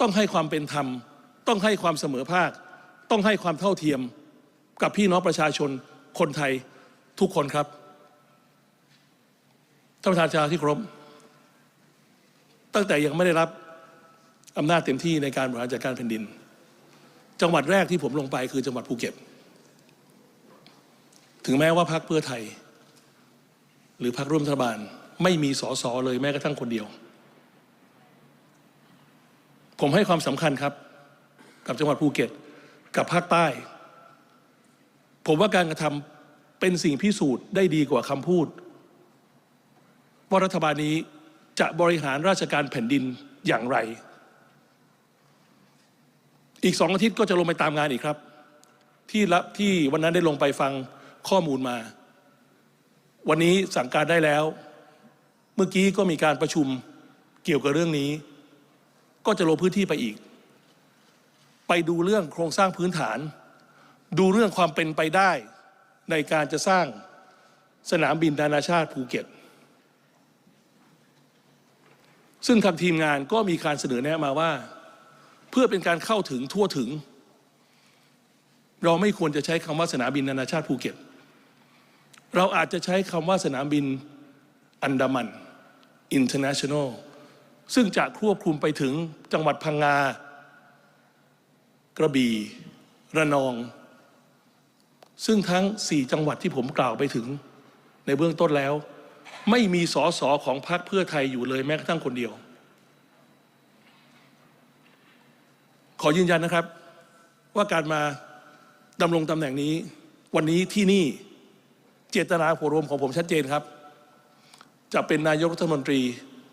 ต้องให้ความเป็นธรรม ต้องให้ความเสมอภาค ต้องให้ความเท่าเทียมกับพี่น้องประชาชนคนไทยทุกคนครับท่านประธานชาที่ครพตั้งแต่ยังไม่ได้รับอำนาจเต็มที่ในการบริหารจัดการแผ่นดิน จังหวัดแรกที่ผมลงไปคือจังหวัดภูเก็ต ถึงแม้ว่าพรรคเพื่อไทย หรือพรรคร่วมรัฐบาล ไม่มีสอสอเลยแม้กระทั่งคนเดียว ผมให้ความสำคัญครับ กับจังหวัดภูเก็ต กับภาคใต้ ผมว่าการกระทำเป็นสิ่งพิสูจน์ได้ดีกว่าคำพูด ว่ารัฐบาลนี้จะบริหารราชการแผ่นดินอย่างไร อีกสองอาทิตย์ก็จะลงไปตามงานอีกครับ ที่รับที่วันนั้นได้ลงไปฟังข้อมูลมา วันนี้สั่งการได้แล้ว เมื่อกี้ก็มีการประชุมเกี่ยวกับเรื่องนี้ ก็จะลงพื้นที่ไปอีก ไปดูเรื่องโครงสร้างพื้นฐาน ดูเรื่องความเป็นไปได้ในการจะสร้างสนามบินนานาชาติภูเก็ต ซึ่งทางทีมงานก็มีการเสนอแนะมาว่า เพื่อเป็นการเข้าถึงทั่วถึง เราไม่ควรจะใช้คำว่าสนามบินนานาชาติภูเก็ต เราอาจจะใช้คำว่าสนามบินอันดามัน International ซึ่งจะควบคุมไปถึงจังหวัดพังงา กระบี่ ระนอง ซึ่งทั้ง 4 จังหวัดที่ผมกล่าวไปถึง ในเบื้องต้นแล้ว ไม่มีสอสอของพรรคเพื่อไทยอยู่เลยแม้กระทั่งคนเดียว ขอยืนยันนะครับ ว่าการมาดำรงตำแหน่งนี้ วันนี้ที่นี่เจตนาหัวรวมของผมชัดเจนครับ จะเป็นนายกรัฐมนตรี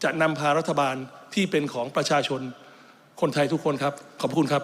จะนำพารัฐบาลที่เป็นของประชาชนคนไทยทุกคนครับ ขอบคุณครับ